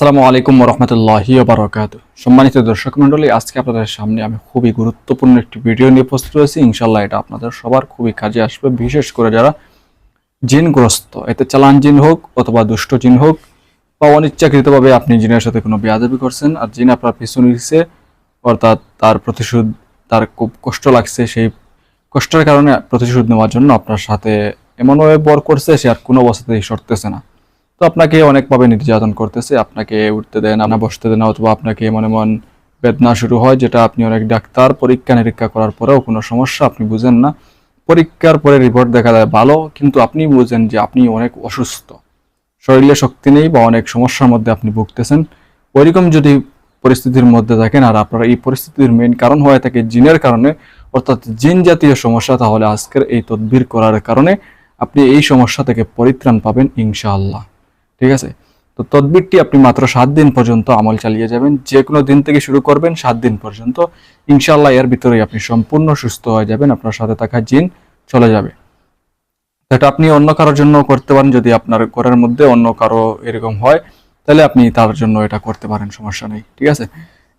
আসসালামু আলাইকুম রহমতুল্লাহি বারকাত সম্মানিত দর্শক মণ্ডলী, আজকে আপনাদের সামনে আমি খুবই গুরুত্বপূর্ণ একটি ভিডিও নিয়ে উপস্থিত হয়েছি। ইনশাল্লাহ এটা আপনাদের সবার খুবই কাজে আসবে, বিশেষ করে যারা জিনগ্রস্ত, এতে চালান জিন হোক অথবা দুষ্ট জিন হোক, বা অনিচ্ছাকৃতভাবে আপনি জিনের সাথে কোনো বেয়াদবি করছেন আর জিন আপনার পিছনে দিচ্ছে অর্থাৎ তার প্রতিশোধ, তার খুব কষ্ট লাগছে, সেই কষ্টের কারণে প্রতিশোধ নেওয়ার জন্য আপনার সাথে এমনভাবে বর করছে, সে আর কোনো অবস্থাতেই সরতেছে না। তো আপনাকে অনেকভাবে নির্যাতন করতেছে, আপনাকে উঠতে দেয় না, বসতে দেয় না, অথবা আপনাকে মনে এমন বেদনা শুরু হয়, যেটা আপনি অনেক ডাক্তার, পরীক্ষা নিরীক্ষা করার পরেও কোনো সমস্যা আপনি বুঝেন না। পরীক্ষার পরে রিপোর্ট দেখা যায় ভালো, কিন্তু আপনি বুঝেন যে আপনি অনেক অসুস্থ। শরীরে শক্তি নেই বা অনেক সমস্যার মধ্যে আপনি ভুগতেছেন। ওইরকম যদি পরিস্থিতির মধ্যে থাকেন, আর আপনার এই পরিস্থিতির মেইন কারণ হয়ে থাকে জিনের কারণে, অর্থাৎ জিন জাতীয় সমস্যা, তাহলে আজকের এই তদবির করার কারণে আপনি এই সমস্যা থেকে পরিত্রাণ পাবেন ইনশাআল্লাহ। ঠিক আছে? তো তদবিরটি আপনি মাত্র সাত দিন পর্যন্ত আমল চালিয়ে যাবেন যে কোনো দিন থেকে শুরু করবেন সাত দিন পর্যন্ত। ইনশাল্লাহ এর ভিতরেই আপনি সম্পূর্ণ সুস্থ হয়ে যাবেন, আপনার সাথে থাকা জিন চলে যাবে। এটা আপনি অন্য কারোর জন্য করতে পারেন, যদি আপনার ঘরের মধ্যে অন্য কারও এরকম হয়, তাহলে আপনি তার জন্য এটা করতে পারেন, সমস্যা নেই, ঠিক আছে?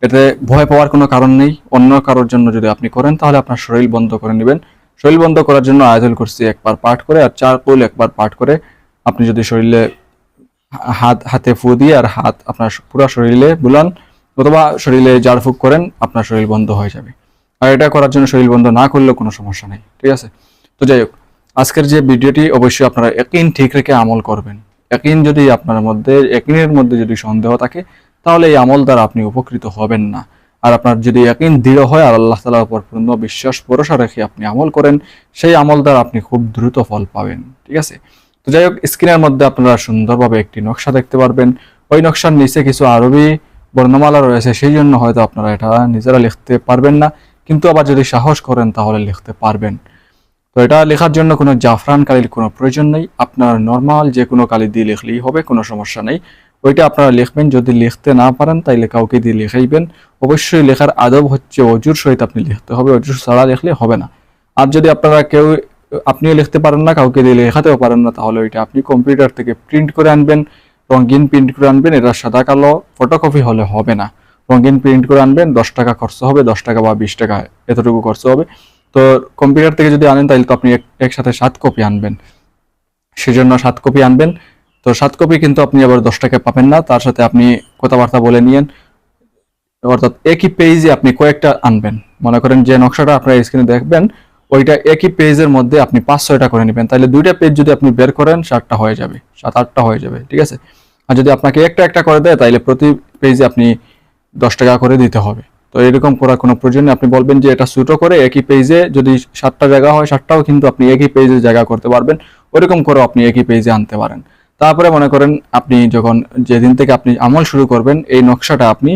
এতে ভয় পাওয়ার কোনো কারণ নেই। অন্য কারোর জন্য যদি আপনি করেন, তাহলে আপনার শরীর বন্ধ করে নেবেন। শরীর বন্ধ করার জন্য আয়োজন করছি একবার পাঠ করে আর চার কুল একবার পাঠ করে আপনি যদি শরীরে হাত, হাতে ফু দিয়ে আর হাত আপনার পুরো শরীরে বুলান অথবা শরীরে জাড়ফুক করেন, আপনার শরীর বন্ধ হয়ে যাবে। আর এটা করার জন্য শরীর বন্ধ না করলেও কোনো সমস্যা নেই, ঠিক আছে? তো যাই হোক, আজকের যে ভিডিওটি অবশ্যই আপনারা একিন ঠিক রেখে আমল করবেন। একিন যদি আপনার মধ্যে একিনের মধ্যে যদি সন্দেহ থাকে, তাহলে এই আমল দ্বারা আপনি উপকৃত হবেন না। আর আপনার যদি একিন দৃঢ় হয়, আর আল্লাহ তালার উপর পূর্ণ বিশ্বাস, ভরসা রেখে আপনি আমল করেন, সেই আমল দ্বারা আপনি খুব দ্রুত ফল পাবেন, ঠিক আছে? তো যাই হোক, স্ক্রিনের মধ্যে আপনারা সুন্দরভাবে একটি নকশা দেখতে পারবেন। ওই নকশার নিচে কিছু আরবি বর্ণমালা রয়েছে, সেই জন্য হয়তো আপনারা এটা নিজেরা লিখতে পারবেন না। কিন্তু আবার যদি সাহস করেন, তাহলে লিখতে পারবেন। তো এটা লেখার জন্য কোনো জাফরান কালির কোনো প্রয়োজন নেই। আপনার নর্মাল যে কোনো কালি দিয়ে লিখলেই হবে, কোনো সমস্যা নেই। ওইটা আপনারা লিখবেন। যদি লিখতে না পারেন, তাইলে কাউকে দিয়ে লিখাইবেন। অবশ্যই লেখার আদব হচ্ছে অজুর সহিত আপনি লিখতে হবে। অজুর ছাড়া লিখলে হবে না। আর যদি আপনারা কেউ আপনিও লিখতে পারেন না, কাউকে দিয়ে লেখাতেও পারেন না। তাহলে ওইটা আপনি কম্পিউটার থেকে প্রিন্ট করে আনবেন, রঙিন প্রিন্ট করে আনবেন, এটা সাদা কালো ফটোকপি হলে হবে না। রঙিন প্রিন্ট করে আনবেন, দশ টাকা খরচ হবে, দশ টাকা বা বিশ টাকা এতটুকু খরচ হবে। তো কম্পিউটার থেকে যদি আনেন, তাহলে তো আপনি এক- একসাথে সাত কপি আনবেন। সেজন্য সাত কপি আনবেন। তো সাত কপি কিন্তু আপনি আবার দশ টাকায় পাবেন না। তার সাথে আপনি কথাবার্তা বলে নিয়েন। অর্থাৎ একই পেজে আপনি কয়েকটা আনবেন। মনে করেন যে নকশাটা আপনার স্ক্রিনে দেখবেন ওইটা একই পেজের মধ্যে আপনি পাঁচ ছয়টা করে নেবেন। তাহলে দুইটা পেজ যদি আপনি বের করেন, সাতটা হয়ে যাবে সাত আটটা হয়ে যাবে, ঠিক আছে? আর যদি আপনাকে একটা একটা করে দেয়, তাহলে প্রতি পেজে আপনি দশ টাকা করে দিতে হবে। তো এরকম করার কোনো প্রয়োজন আপনি বলবেন যে এটা ছোটো করে একই পেজে যদি সাতটা জায়গা হয়, সাতটাও কিন্তু আপনি একই পেজে জায়গা করতে পারবেন। ওইরকম করেও আপনি একই পেজে আনতে পারেন। তারপরে মনে করেন আপনি যখন যেদিন থেকে আপনি আমল শুরু করবেন, এই নকশাটা আপনি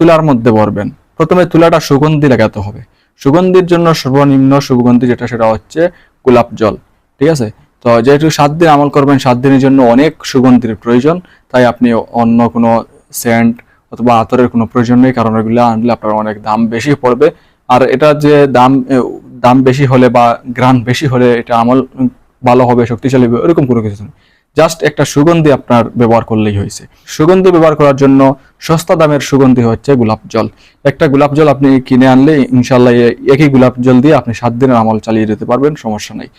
তুলার মধ্যে ভরবেন। প্রথমে তুলাটা সুগন্ধি লাগাতে হবে। সুগন্ধির জন্য সর্বনিম্ন সুগন্ধি যেটা সেটা হচ্ছে গোলাপ জল, ঠিক আছে? তো যেহেতু সাত দিন আমল করবেন, সাত দিনের জন্য অনেক সুগন্ধির প্রয়োজন, তাই আপনি অন্য কোনো সেন্ট অথবা আতরের কোনো প্রয়োজন নেই, কারণ এগুলো আনলে আপনার অনেক দাম বেশি পড়বে। আর এটা যে দাম দাম বেশি হলে বা গ্রান বেশি হলে এটা আমল, ভালো হবে, শক্তিশালী হবে এরকম কোনো কিছু নেই। জাস্ট একটা সুগন্ধি আপনার ব্যবহার করলেই হয়েছে। সুগন্ধি ব্যবহার করার জন্য সস্তা দামের সুগন্ধি হচ্ছে গোলাপ জল। একটা গোলাপ জল আপনি কিনে আনলে ইনশাল্লাহ একই গোলাপ জল দিয়ে আপনি সাত দিনের আমল চালিয়ে যেতে পারবেন, সমস্যা নেই।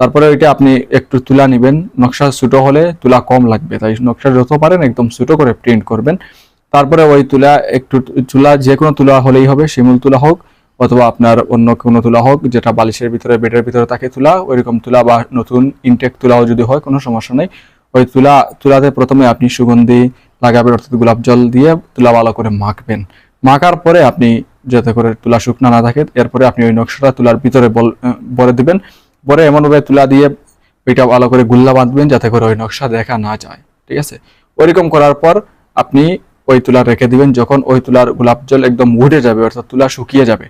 তারপরে ওইটা আপনি একটু তুলা নেবেন। নকশা ছোটো হলে তুলা কম লাগবে, তাই নকশা যত পারেন একদম ছোটো করে প্রিন্ট করবেন। তারপরে ওই তুলা একটু, তুলা যে কোনো তুলা হলেই হবে, শিমুল তুলা হোক অথবা আপনার অন্য কোনো তুলা হোক, যেটা বালিশের ভিতরে, বেডের ভিতরে থাকে তুলা, ওইরকম তুলা বা নতুন ইনটেক তুলাও যদি হয়, কোনো সমস্যা নেই। ওই তুলা, তুলাতে প্রথমে আপনি সুগন্ধি লাগাবেন, অর্থাৎ গোলাপ জল দিয়ে তুলা ভালো করে মাখবেন। মাখার পরে আপনি যাতে করে তুলা শুকনা না থাকে, এরপরে আপনি ওই নকশাটা তুলার ভিতরে বল দিবেন। পরে এমনভাবে তুলা দিয়ে ওইটা ভালো করে গুল্লা বাঁধবেন, যাতে করে ওই নকশা দেখা না যায়। ঠিক আছে? ওইরকম করার পর আপনি ওই তুলা রেখে দিবেন, যখন ওই তুলার গোলাপ জল একদম উঠে যাবে, অর্থাৎ তুলা শুকিয়ে যাবে।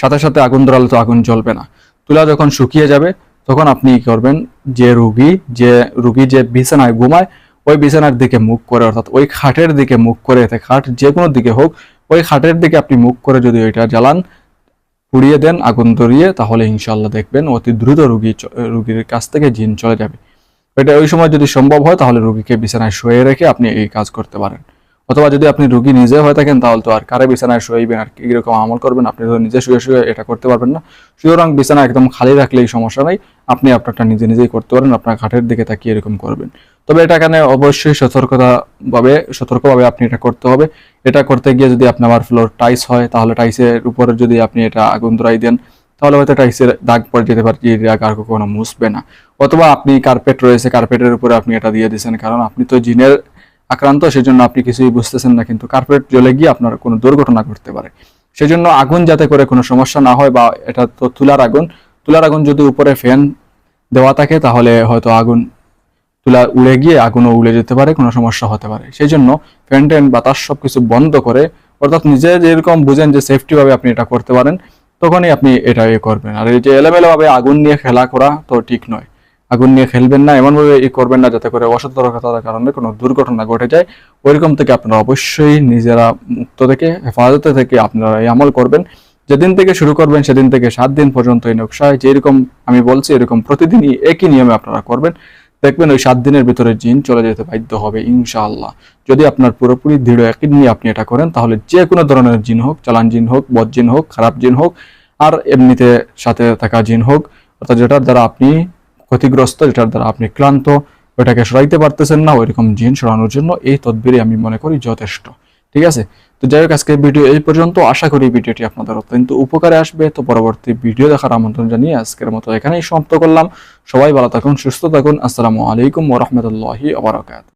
সাথে সাথে আগুন ধরালে তো আগুন জ্বলবে না। তুলা যখন শুকিয়ে যাবে, তখন আপনি কি করবেন? যে রুগী যে রুগী যে বিছানায় ঘুমায়, ওই বিছানার দিকে মুখ করে, অর্থাৎ ওই খাটের দিকে মুখ করে, এতে খাট যে কোনো দিকে হোক, ওই খাটের দিকে আপনি মুখ করে যদি ওইটা জ্বালান, পুড়িয়ে দেন, আগুন ধরিয়ে, তাহলে ইনশাল্লাহ দেখবেন অতি দ্রুত রুগী রুগীর কাছ থেকে জিন চলে যাবে। এটা ওই সময় যদি সম্ভব হয়, তাহলে রুগীকে বিছানায় শুয়ে রেখে আপনি এই কাজ করতে পারেন। অথবা যদি আপনি রুগী নিজে হয়ে থাকেন, তাহলে তো আর কারে বিছানায় শুয়েবেন আর কীরকম আমল করবেন? আপনি তো নিজে শুয়ে শুয়ে এটা করতে পারবেন না। সুতরাং বিছানা একদম খালি রাখলেই সমস্যা নাই। আপনি আপনারটা নিজে নিজেই করতে পারেন, আপনার ঘাটের দিকে তাকিয়ে এরকম করবেন। তবে এটা এখানে অবশ্যই সতর্কতাভাবে, সতর্কভাবে আপনি এটা করতে হবে। এটা করতে গিয়ে যদি আপনার আবার ফ্লোর টাইস হয়, তাহলে টাইসের উপরে যদি আপনি এটা আগুন ধরাই দেন, তাহলে হয়তো টাইসের দাগ পড়ে যেতে পারে, যে দাগ আর কখনো মুছবে না। অথবা আপনি কার্পেট রয়েছে কার্পেটের উপরে আপনি এটা দিয়ে দিয়েছেন। কারণ আপনি তো জিনের আক্রান্ত, সেজন্য আপনি কিছুই বুঝতেছেন না, কিন্তু কার্পেট জ্বলে গিয়ে আপনার কোনো দুর্ঘটনা ঘটতে পারে। সেজন্য আগুন যাতে করে কোনো সমস্যা না হয় বা এটা তো তুলার আগুন তুলার আগুন যদি উপরে ফ্যান দেওয়া থাকে, তাহলে হয়তো আগুন তুলা উড়ে গিয়ে আগুনও উড়ে যেতে পারে, কোনো সমস্যা হতে পারে। সেই জন্য ফ্যান ট্যান, বাতাস সব কিছু বন্ধ করে, অর্থাৎ নিজে যেরকম বুঝেন যে সেফটিভাবে আপনি এটা করতে পারেন, তখনই আপনি এটা ইয়ে করবেন। আর এই যে এলোমেলো ভাবে আগুন নিয়ে খেলা করা তো ঠিক নয়। আগুন নিয়ে খেলবেন না, এমনভাবে ই করবেন না যাতে করে অসতর্কতার কারণে কোনো দুর্ঘটনা ঘটে যায়। ওইরকম থেকে আপনারা অবশ্যই নিজেরা মুক্ত থেকে, হেফাজতে থেকে আপনারা এই আমল করবেন। যেদিন থেকে শুরু করবেন, সেদিন থেকে সাত দিন পর্যন্ত এই নকশায় যেরকম আমি বলছি, এরকম প্রতিদিনই একই নিয়মে আপনারা করবেন। দেখবেন ওই সাত দিনের ভিতরে জিন চলে যেতে বাধ্য হবে, ইনশাআল্লাহ। যদি আপনার পুরোপুরি দৃঢ় একই নিয়ে আপনি এটা করেন, তাহলে যে কোনো ধরনের জিন হোক, চালান জিন হোক, বদ জিন হোক, খারাপ জিন হোক, আর এমনিতে সাথে থাকা জিন হোক, অর্থাৎ যেটার দ্বারা আপনি ক্ষতিগ্রস্ত, যেটার দ্বারা আপনি ক্লান্ত ওটাকে সরাইতে পারতেছেন না, ওইরকম জিন সরানোর জন্য এই তদবিরই আমি মনে করি যথেষ্ট। ঠিক আছে? তো যাই হোক, আজকের ভিডিও এই পর্যন্ত। আশা করি ভিডিওটি আপনাদের অত্যন্ত উপকারে আসবে। তো পরবর্তী ভিডিও দেখার আমন্ত্রণ জানিয়ে আজকের মতো এখানেই সমাপ্ত করলাম। সবাই ভালো থাকুন, সুস্থ থাকুন। আসসালামু আলাইকুম ওরহমতুল্লাহি আবরাকাত